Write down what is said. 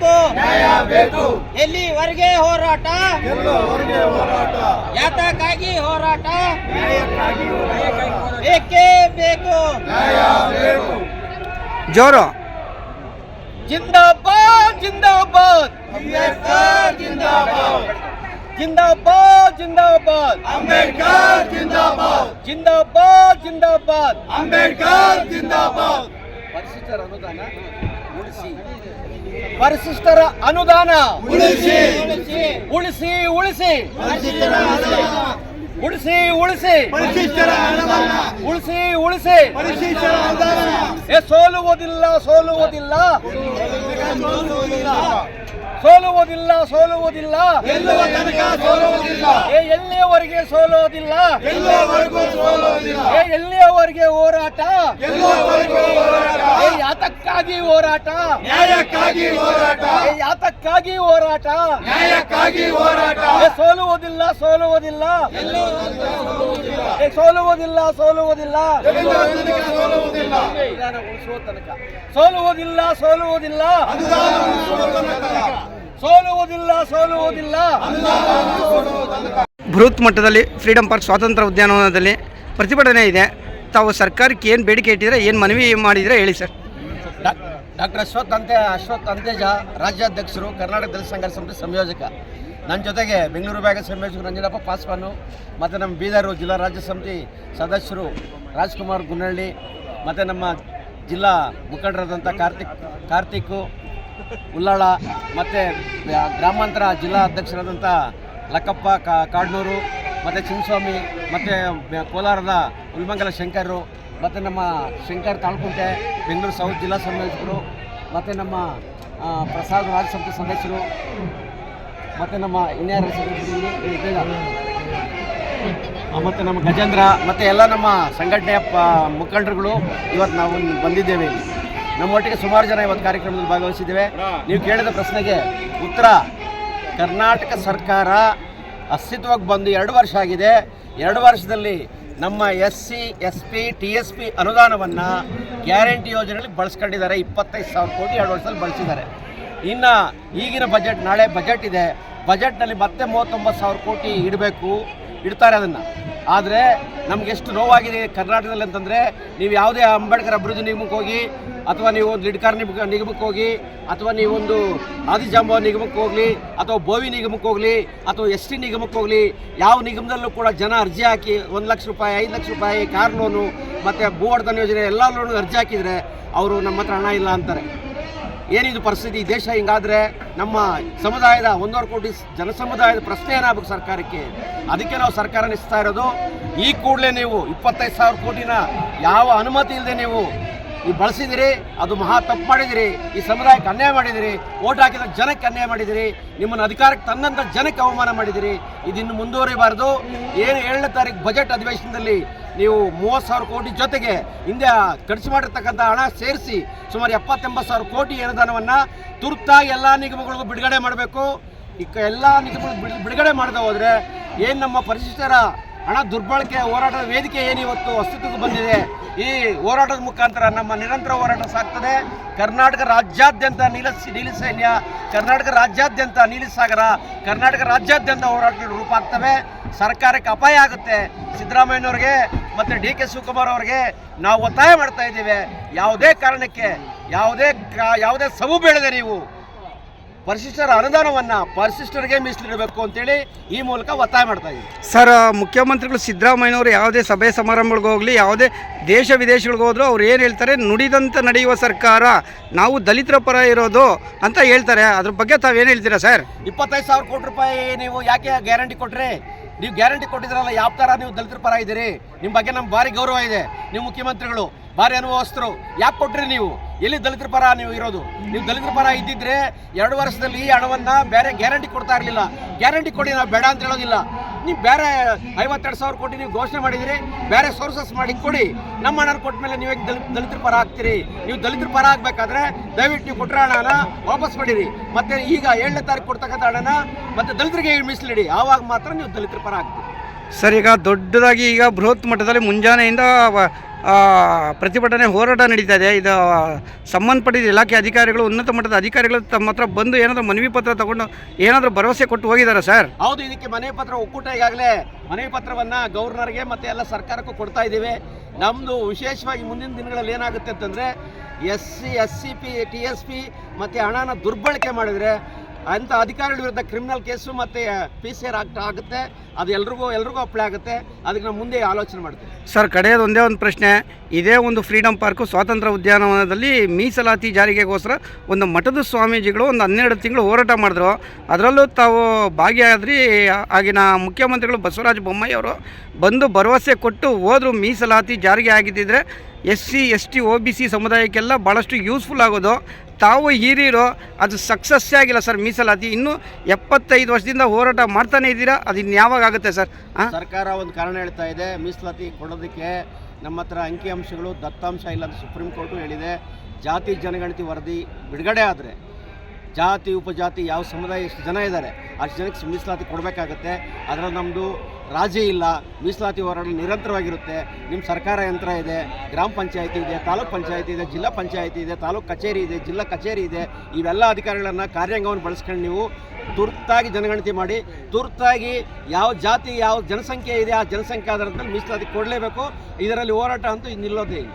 ಬೇಕು ಎಲ್ಲಿವರೆಗೆ ಹೋರಾಟ? ಎಲ್ಲವರೆಗೆ ಹೋರಾಟ? ಯಾತಕ್ಕಾಗಿ ಹೋರಾಟ. ಬೇಕೇ ಬೇಕು? ನ್ಯಾಯ ಬೇಕು. ಜೋರು. ಜಿಂದಾಬಾದ್ ಜಿಂದಾಬಾದ್. ಅಂಬೇಡ್ಕರ್ ಜಿಂದಾಬಾದ್. ಜಿಂದಾಬಾದ್ ಜಿಂದಾಬಾದ್. ಅಂಬೇಡ್ಕರ್ ಜಿಂದಾಬಾದ್. ಜಿಂದಾಬಾದ್ ಜಿಂದಾಬಾದ್. ಅಂಬೇಡ್ಕರ್ ಜಿಂದಾಬಾದ್. ಪರಿಶಿಷ್ಟರ ಅನುದಾನ ಉಳಿಸಿ. ಪರಿಶಿಷ್ಟರ ಅನುದಾನ ಉಳಿಸಿ. ಉಳಿಸಿ ಉಳಿಸಿ. ಪರಿಶಿಷ್ಟರ ಅನುದಾನ. ಉಳಿಸಿ ಉಳಿಸಿ. ಪರಿಶಿಷ್ಟರ ಅನುದಾನ ಉಳಿಸಿ ಉಳಿಸಿ. ಏ ಸೋಲುವುದಿಲ್ಲ. ಸೋಲುವುದಿಲ್ಲ. ಸೋಲುವುದಿಲ್ಲ ಸೋಲುವುದಿಲ್ಲ. ಗೆಲ್ಲುವ ತನಕ ಸೋಲುವುದಿಲ್ಲ. ಏ ಎಲ್ಲಿಯವರೆಗೆ ಸೋಲುವುದಿಲ್ಲ? ಗೆಲ್ಲುವವರೆಗೂ ಸೋಲುವುದಿಲ್ಲ. ಏ ಎಲ್ಲಿಯವರೆಗೆ ಹೋರಾಟ? ಏ ಯಾತಕ್ಕಾಗಿ ಹೋರಾಟ? ನ್ಯಾಯಕ್ಕಾಗಿ ಹೋರಾಟ. ಏ ಯಾತಕ್ಕಾಗಿ ಹೋರಾಟ? ನ್ಯಾಯಕ್ಕಾಗಿ ಹೋರಾಟ. ಏ ಸೋಲುವುದಿಲ್ಲ ಸೋಲುವುದಿಲ್ಲ. ಏ ಸೋಲುವುದಿಲ್ಲ ಸೋಲುವುದಿಲ್ಲ. ಸೋಲುವುದಿಲ್ಲ. ಸೋಲುವುದಿಲ್ಲ ಸೋಲುವುದಿಲ್ಲ. ಸೋಲುವುದಿಲ್ಲ ಸೋಲುವುದಿಲ್ಲ. ಬೃಹತ್ ಮಟ್ಟದಲ್ಲಿ ಫ್ರೀಡಂ ಪಾರ್ಕ್ ಸ್ವಾತಂತ್ರ್ಯ ಉದ್ಯಾನವನದಲ್ಲಿ ಪ್ರತಿಭಟನೆ ಇದೆ. ತಾವು ಸರ್ಕಾರಕ್ಕೆ ಏನು ಬೇಡಿಕೆ ಇಟ್ಟಿದ್ರೆ ಏನು ಮನವಿ ಮಾಡಿದರೆ ಹೇಳಿ ಸರ್. ಡಾಕ್ಟರ್ ಅಶ್ವಥ್ ಅಂತೆ ಅಶ್ವಥ್ ಅಂತೇಜ ರಾಜ್ಯಾಧ್ಯಕ್ಷರು ಕರ್ನಾಟಕ ದಲಿತ ಸಂಘರ್ಷ ಸಮಿತಿ ಸಂಯೋಜಕ. ನನ್ನ ಜೊತೆಗೆ ಬೆಂಗಳೂರು ಬ್ಯಾಗ ಸಂಯೋಜಕ ನಂಜನಪ್ಪ ಪಾಸ್ವಾನು ಮತ್ತು ನಮ್ಮ ಬೀದರು ಜಿಲ್ಲಾ ರಾಜ್ಯ ಸಮಿತಿ ಸದಸ್ಯರು ರಾಜ್ಕುಮಾರ್ ಗುನ್ನಳ್ಳಿ ಮತ್ತು ನಮ್ಮ ಜಿಲ್ಲಾ ಮುಖಂಡರಾದಂಥ ಕಾರ್ತಿಕ್ ಕಾರ್ತಿಕ್ ಉಲ್ಲಾಳ ಮತ್ತು ಗ್ರಾಮಾಂತರ ಜಿಲ್ಲಾ ಅಧ್ಯಕ್ಷರಾದಂಥ ಲಕ್ಕಪ್ಪ ಕಾಡ್ನೂರು, ಮತ್ತು ಚಿನ್ನಸ್ವಾಮಿ, ಮತ್ತು ಕೋಲಾರದ ಉಲ್ಮಂಗಲ ಶಂಕರರು, ಮತ್ತು ನಮ್ಮ ಶಂಕರ್ ತಾಳ್ಕುಂಟೆ, ಬೆಂಗಳೂರು ಸೌತ್ ಜಿಲ್ಲಾ ಸಂಯೋಜಕರು ಮತ್ತು ನಮ್ಮ ಪ್ರಸಾದ್ ರಾಜ್ ಸಮಿತಿ ಸದಸ್ಯರು, ಮತ್ತು ನಮ್ಮ ಇನ್ಯಾರ ಮತ್ತು ನಮ್ಮ ಗಜೇಂದ್ರ, ಮತ್ತು ಎಲ್ಲ ನಮ್ಮ ಸಂಘಟನೆಯ ಮುಖಂಡರುಗಳು ಇವತ್ತು ನಾವು ಬಂದಿದ್ದೇವೆ ಇಲ್ಲಿ. ನಮ್ಮೊಟ್ಟಿಗೆ ಸುಮಾರು ಜನ ಇವತ್ತು ಕಾರ್ಯಕ್ರಮದಲ್ಲಿ ಭಾಗವಹಿಸಿದ್ದೇವೆ. ನೀವು ಕೇಳಿದ ಪ್ರಶ್ನೆಗೆ ಉತ್ತರ, ಕರ್ನಾಟಕ ಸರ್ಕಾರ ಅಸ್ತಿತ್ವಕ್ಕೆ ಬಂದು ಎರಡು ವರ್ಷ ಆಗಿದೆ. ಎರಡು ವರ್ಷದಲ್ಲಿ ನಮ್ಮ S C, S P, T S P ಅನುದಾನವನ್ನು ಗ್ಯಾರಂಟಿ ಯೋಜನೆಯಲ್ಲಿ ಬಳಸ್ಕೊಂಡಿದ್ದಾರೆ. ಇಪ್ಪತ್ತೈದು ಸಾವಿರ ಕೋಟಿ ಎರಡು ವರ್ಷದಲ್ಲಿ ಬಳಸಿದ್ದಾರೆ. ಇನ್ನು ಈಗಿನ ಬಜೆಟ್, ನಾಳೆ ಬಜೆಟ್ ಇದೆ. ಬಜೆಟ್ನಲ್ಲಿ ಮತ್ತೆ ಮೂವತ್ತೊಂಬತ್ತು ಸಾವಿರ ಕೋಟಿ ಇಡಬೇಕು. ಇಡ್ತಾರೆ ಅದನ್ನು. ಆದರೆ ನಮಗೆಷ್ಟು ನೋವಾಗಿದೆ ಕರ್ನಾಟಕದಲ್ಲಿ ಅಂತಂದರೆ ನೀವು ಯಾವುದೇ ಅಂಬೇಡ್ಕರ್ ಅಭಿವೃದ್ಧಿ ನಿಗಮಕ್ಕೆ ಹೋಗಿ, ಅಥವಾ ನೀವು ಒಂದು ಲಿಡ್ಕಾರ್ ನಿಗಮಕ್ಕೆ ಹೋಗಿ, ಅಥವಾ ನೀವೊಂದು ಆದಿಜಾಂಬವ ನಿಗಮಕ್ಕೆ ಹೋಗಲಿ, ಅಥವಾ ಬೋವಿ ನಿಗಮಕ್ಕೆ ಹೋಗಲಿ, ಅಥವಾ ಎಸ್ ಟಿ ನಿಗಮಕ್ಕೆ ಹೋಗಲಿ, ಯಾವ ನಿಗಮದಲ್ಲೂ ಕೂಡ ಜನ ಅರ್ಜಿ ಹಾಕಿ ಒಂದು ಲಕ್ಷ ರೂಪಾಯಿ, ಐದು ಲಕ್ಷ ರೂಪಾಯಿ, ಕಾರ್ ಲೋನು, ಮತ್ತು ಭೂ ಯೋಜನೆ ಎಲ್ಲ ಲೋನು ಅರ್ಜಿ ಹಾಕಿದರೆ ಅವರು ನಮ್ಮ ಹತ್ರ ಹಣ ಇಲ್ಲ ಅಂತಾರೆ. ಏನಿದು ಪರಿಸ್ಥಿತಿ? ದೇಶ ಹಿಂಗಾದ್ರೆ ನಮ್ಮ ಸಮುದಾಯದ ಒಂದೂವರೆ ಕೋಟಿ ಜನ ಸಮುದಾಯದ ಪ್ರಶ್ನೆ ಏನಾಗಬೇಕು ಸರ್ಕಾರಕ್ಕೆ? ಅದಕ್ಕೆ ನಾವು ಸರ್ಕಾರ ನಿಸ್ತಾ ಇರೋದು. ಈ ಕೂಡಲೇ ನೀವು ಇಪ್ಪತ್ತೈದು ಸಾವಿರ ಕೋಟಿನ ಯಾವ ಅನುಮತಿ ಇಲ್ಲದೆ ನೀವು ಈ ಬಳಸಿದಿರಿ, ಅದು ಮಹಾ ತಪ್ಪು ಮಾಡಿದಿರಿ, ಈ ಸಮುದಾಯಕ್ಕೆ ಅನ್ಯಾಯ ಮಾಡಿದಿರಿ, ಓಟ್ ಹಾಕಿದ ಜನಕ್ಕೆ ಅನ್ಯಾಯ ಮಾಡಿದಿರಿ, ನಿಮ್ಮನ್ನು ಅಧಿಕಾರಕ್ಕೆ ತಂದಂಥ ಜನಕ್ಕೆ ಅವಮಾನ ಮಾಡಿದಿರಿ, ಇದಿನ್ನು ಮುಂದುವರಿಬಾರದು. ಏನು ಏಳನೇ ತಾರೀಕು ಬಜೆಟ್ ಅಧಿವೇಶನದಲ್ಲಿ ನೀವು ಮೂವತ್ತು ಸಾವಿರ ಕೋಟಿ ಜೊತೆಗೆ ಹಿಂದೆ ಖರ್ಚು ಮಾಡಿರ್ತಕ್ಕಂಥ ಹಣ ಸೇರಿಸಿ ಸುಮಾರು ಎಪ್ಪತ್ತೆಂಬತ್ತು ಸಾವಿರ ಕೋಟಿ ಅನುದಾನವನ್ನು ತುರ್ತಾಗಿ ಎಲ್ಲ ನಿಗಮಗಳಿಗೂ ಬಿಡುಗಡೆ ಮಾಡಬೇಕು. ಈಗ ಎಲ್ಲ ನಿಗಮಗಳು ಬಿಡ್- ಬಿಡುಗಡೆ ಮಾಡದೆ ಹೋದರೆ ಏನು ನಮ್ಮ ಪರಿಶಿಷ್ಟರ ಹಣ ದುರ್ಬಳಕೆ ಹೋರಾಟದ ವೇದಿಕೆ ಏನು ಇವತ್ತು ಅಸ್ತಿತ್ವಕ್ಕೆ ಬಂದಿದೆ. ಈ ಹೋರಾಟದ ಮುಖಾಂತರ ನಮ್ಮ ನಿರಂತರ ಹೋರಾಟ ಸಾಗ್ತದೆ ಕರ್ನಾಟಕ ರಾಜ್ಯಾದ್ಯಂತ ನೀಲ ನೀಲಿ ಸೈನ್ಯ, ಕರ್ನಾಟಕ ರಾಜ್ಯಾದ್ಯಂತ ನೀಲಿ ಸಾಗರ, ಕರ್ನಾಟಕ ರಾಜ್ಯಾದ್ಯಂತ ಹೋರಾಟಗಳು ರೂಪ ಆಗ್ತವೆ ಸರ್ಕಾರಕ್ಕೆ ಅಪಾಯ ಆಗುತ್ತೆ. ಸಿದ್ದರಾಮಯ್ಯನವ್ರಿಗೆ ಮತ್ತು ಡಿ ಕೆ ಶಿವಕುಮಾರ್ ಅವರಿಗೆ ನಾವು ಒತ್ತಾಯ ಮಾಡ್ತಾ ಇದ್ದೇವೆ. ಯಾವುದೇ ಕಾರಣಕ್ಕೆ ಯಾವುದೇ ಕಾ- ಯಾವುದೇ ಸಬು ಬೇಡದೆ ನೀವು ಪರಿಶಿಷ್ಟರ ಅನುದಾನವನ್ನು ಪರಿಶಿಷ್ಟರಿಗೆ ಮೀಸಲಿಡಬೇಕು ಅಂತೇಳಿ ಈ ಮೂಲಕ ಒತ್ತಾಯ ಮಾಡ್ತಾ ಇದ್ದೀವಿ. ಸರ್ ಮುಖ್ಯಮಂತ್ರಿಗಳು ಸಿದ್ದರಾಮಯ್ಯನವರು ಯಾವುದೇ ಸಭೆ ಸಮಾರಂಭಗಳಿಗೆ ಹೋಗಲಿ ಯಾವುದೇ ದೇಶ ವಿದೇಶಗಳಿಗೆ ಹೋದ್ರು ಅವ್ರು ಏನು ಹೇಳ್ತಾರೆ? ನುಡಿದಂತೆ ನಡೆಯುವ ಸರ್ಕಾರ ನಾವು ದಲಿತರ ಪರ ಇರೋದು ಅಂತ ಹೇಳ್ತಾರೆ. ಅದ್ರ ಬಗ್ಗೆ ತಾವೇನು ಹೇಳ್ತೀರಾ ಸರ್? ಇಪ್ಪತ್ತೈದು ಸಾವಿರ ಕೋಟಿ ರೂಪಾಯಿ ನೀವು ಯಾಕೆ ಗ್ಯಾರಂಟಿ ಕೊಟ್ರಿ? ನೀವು ಗ್ಯಾರಂಟಿ ಕೊಟ್ಟಿದ್ರಲ್ಲ ಯಾವ ಥರ ನೀವು ದಲಿತರ ಪರ ಇದ್ದೀರಿ. ನಿಮ್ಮ ಬಗ್ಗೆ ನಮ್ಗೆ ಭಾರಿ ಗೌರವ ಇದೆ. ನೀವು ಮುಖ್ಯಮಂತ್ರಿಗಳು, ಭಾರಿ ಅನುಭವಸ್ಥರು. ಯಾಕೆ ಕೊಟ್ರಿ ನೀವು? ಎಲ್ಲಿ ದಲಿತರ ಪರ ನೀವು ಇರೋದು? ನೀವು ದಲಿತರ ಪರ ಇದ್ದಿದ್ರೆ ಎರಡು ವರ್ಷದಲ್ಲಿ ಈ ಹಣವನ್ನು ಬೇರೆ ಗ್ಯಾರಂಟಿ ಕೊಡ್ತಾ ಇರಲಿಲ್ಲ. ಗ್ಯಾರಂಟಿ ಕೊಡಿ, ನಾವು ಬೇಡ ಅಂತ ಹೇಳೋದಿಲ್ಲ. ನೀವು ಬೇರೆ ಐವತ್ತೆರಡು ಸಾವಿರ ಕೋಟಿ ನೀವು ಘೋಷಣೆ ಮಾಡಿದಿರಿ ಬೇರೆ ಸೋರ್ಸಸ್ ಮಾಡಿ ಕೊಡಿ. ನಮ್ಮ ಹಣ ಕೊಟ್ಟ ಮೇಲೆ ನೀವೇ ದಲಿತರ ಪರ ಆಗ್ತೀರಿ. ನೀವು ದಲಿತರ ಪರ ಆಗಬೇಕಾದ್ರೆ ದಯವಿಟ್ಟು ನೀವು ಕೊಟ್ಟರೆ ಹಣನ ವಾಪಸ್ ಮಾಡಿರಿ. ಮತ್ತೆ ಈಗ ಏಳನೇ ತಾರೀಕು ಕೊಡ್ತಕ್ಕಂಥ ಹಣನ ಮತ್ತೆ ದಲಿತರಿಗೆ ಮೀಸಲಿಡಿ. ಆವಾಗ ಮಾತ್ರ ನೀವು ದಲಿತರ ಪರ ಆಗ್ತೀರಿ. ಸರ್, ಈಗ ದೊಡ್ಡದಾಗಿ ಈಗ ಬೃಹತ್ ಮಟ್ಟದಲ್ಲಿ ಮುಂಜಾನೆಯಿಂದ ಪ್ರತಿಭಟನೆ ಹೋರಾಟ ನಡೀತಾ ಇದೆ. ಇದು ಸಂಬಂಧಪಟ್ಟಿದ ಇಲಾಖೆ ಅಧಿಕಾರಿಗಳು, ಉನ್ನತ ಮಟ್ಟದ ಅಧಿಕಾರಿಗಳು ತಮ್ಮ ಹತ್ರ ಬಂದು ಏನಾದರೂ ಮನವಿ ಪತ್ರ ತಗೊಂಡು ಏನಾದರೂ ಭರವಸೆ ಕೊಟ್ಟು ಹೋಗಿದ್ದಾರೆ ಸರ್? ಹೌದು, ಇದಕ್ಕೆ ಮನವಿ ಪತ್ರ ಒಕ್ಕೂಟ ಈಗಾಗಲೇ ಮನವಿ ಪತ್ರವನ್ನು ಗವರ್ನರ್ಗೆ ಮತ್ತೆ ಎಲ್ಲ ಸರ್ಕಾರಕ್ಕೂ ಕೊಡ್ತಾ ಇದ್ದೀವಿ. ನಮ್ಮದು ವಿಶೇಷವಾಗಿ ಮುಂದಿನ ದಿನಗಳಲ್ಲಿ ಏನಾಗುತ್ತೆ ಅಂತಂದರೆ, S C S C P, T S P ಮತ್ತು ಹಣನ ದುರ್ಬಳಕೆ ಮಾಡಿದರೆ ಅಂಥ ಅಧಿಕಾರಿಗಳ ವಿರುದ್ಧ ಕ್ರಿಮಿನಲ್ ಕೇಸು ಮತ್ತು ಪಿ ಸಿ ಆರ್ ಆಕ್ಟ್ ಆಗುತ್ತೆ. ಅದು ಎಲ್ರಿಗೂ ಎಲ್ರಿಗೂ ಅಪ್ಲೈ ಆಗುತ್ತೆ. ಅದಕ್ಕೆ ನಾವು ಮುಂದೆ ಆಲೋಚನೆ ಮಾಡ್ತೀವಿ. ಸರ್, ಕಡೆಯದು ಒಂದೇ ಒಂದು ಪ್ರಶ್ನೆ. ಇದೇ ಒಂದು ಫ್ರೀಡಮ್ ಪಾರ್ಕು ಸ್ವಾತಂತ್ರ್ಯ ಉದ್ಯಾನವನದಲ್ಲಿ ಮೀಸಲಾತಿ ಜಾರಿಗೆಗೋಸ್ಕರ ಒಂದು ಮಠದ ಸ್ವಾಮೀಜಿಗಳು ಒಂದು ಹನ್ನೆರಡು ತಿಂಗಳು ಹೋರಾಟ ಮಾಡಿದ್ರು. ಅದರಲ್ಲೂ ತಾವು ಭಾಗಿಯಾದ್ರಿ, ಆಗಿನ ಮುಖ್ಯಮಂತ್ರಿಗಳು ಬಸವರಾಜ ಬೊಮ್ಮಾಯಿ ಅವರು ಬಂದು ಭರವಸೆ ಕೊಟ್ಟು ಹೋದ್ರು ಮೀಸಲಾತಿ ಜಾರಿಗೆ ಆಗಿದ್ದಿದ್ರೆ S C, S T O B C ಸಮುದಾಯಕ್ಕೆಲ್ಲ ಭಾಳಷ್ಟು ಯೂಸ್ಫುಲ್ ಆಗೋದು. ತಾವು ಹೀರಿರೋ ಅದು ಸಕ್ಸಸ್ಸೇ ಆಗಿಲ್ಲ ಸರ್ ಮೀಸಲಾತಿ. ಇನ್ನೂ ಎಪ್ಪತ್ತೈದು ವರ್ಷದಿಂದ ಹೋರಾಟ ಮಾಡ್ತಾನೆ ಇದ್ದೀರಾ? ಅದು ಇನ್ನು ಯಾವಾಗ ಆಗುತ್ತೆ ಸರ್ ಸರ್ಕಾರ ಒಂದು ಕಾರಣ ಹೇಳ್ತಾ ಇದೆ. ಮೀಸಲಾತಿ ಕೊಡೋದಕ್ಕೆ ನಮ್ಮ ಹತ್ರ ಅಂಕಿಅಂಶಗಳು ದತ್ತಾಂಶ ಇಲ್ಲ ಅಂತ ಸುಪ್ರೀಂ ಕೋರ್ಟು ಹೇಳಿದೆ. ಜಾತಿ, ಜನಗಣತಿ ವರದಿ ಬಿಡುಗಡೆ ಆದರೆ ಜಾತಿ, ಉಪಜಾತಿ ಯಾವ ಸಮುದಾಯ, ಎಷ್ಟು ಜನ ಇದ್ದಾರೆ, ಅಷ್ಟು ಜನಕ್ಕೆ ಮೀಸಲಾತಿ ಕೊಡಬೇಕಾಗತ್ತೆ. ಅದರ ನಮ್ಮದು ರಾಜಿ ಇಲ್ಲ, ಮೀಸಲಾತಿ ಹೋರಾಟ ನಿರಂತರವಾಗಿರುತ್ತೆ. ನಿಮ್ಮ ಸರ್ಕಾರ ಯಂತ್ರ ಇದೆ, ಗ್ರಾಮ ಪಂಚಾಯತಿ ಇದೆ, ತಾಲೂಕು ಪಂಚಾಯತಿ ಇದೆ, ಜಿಲ್ಲಾ ಪಂಚಾಯತಿ ಇದೆ, ತಾಲೂಕು ಕಚೇರಿ ಇದೆ, ಜಿಲ್ಲಾ ಕಚೇರಿ ಇದೆ, ಇವೆಲ್ಲ ಅಧಿಕಾರಿಗಳನ್ನು ಕಾರ್ಯಾಂಗವನ್ನು ಬಳಸ್ಕೊಂಡು ನೀವು ತುರ್ತಾಗಿ ಜನಗಣತಿ ಮಾಡಿ, ತುರ್ತಾಗಿ ಯಾವ ಜಾತಿ, ಯಾವ ಜನಸಂಖ್ಯೆ ಇದೆ, ಆ ಜನಸಂಖ್ಯೆ ಆಧಾರದ ಮೇಲೆ ಮೀಸಲಾತಿ ಕೊಡಲೇಬೇಕು. ಇದರಲ್ಲಿ ಹೋರಾಟ ಅಂತೂ ನಿಲ್ಲೋದೇ ಇಲ್ಲ.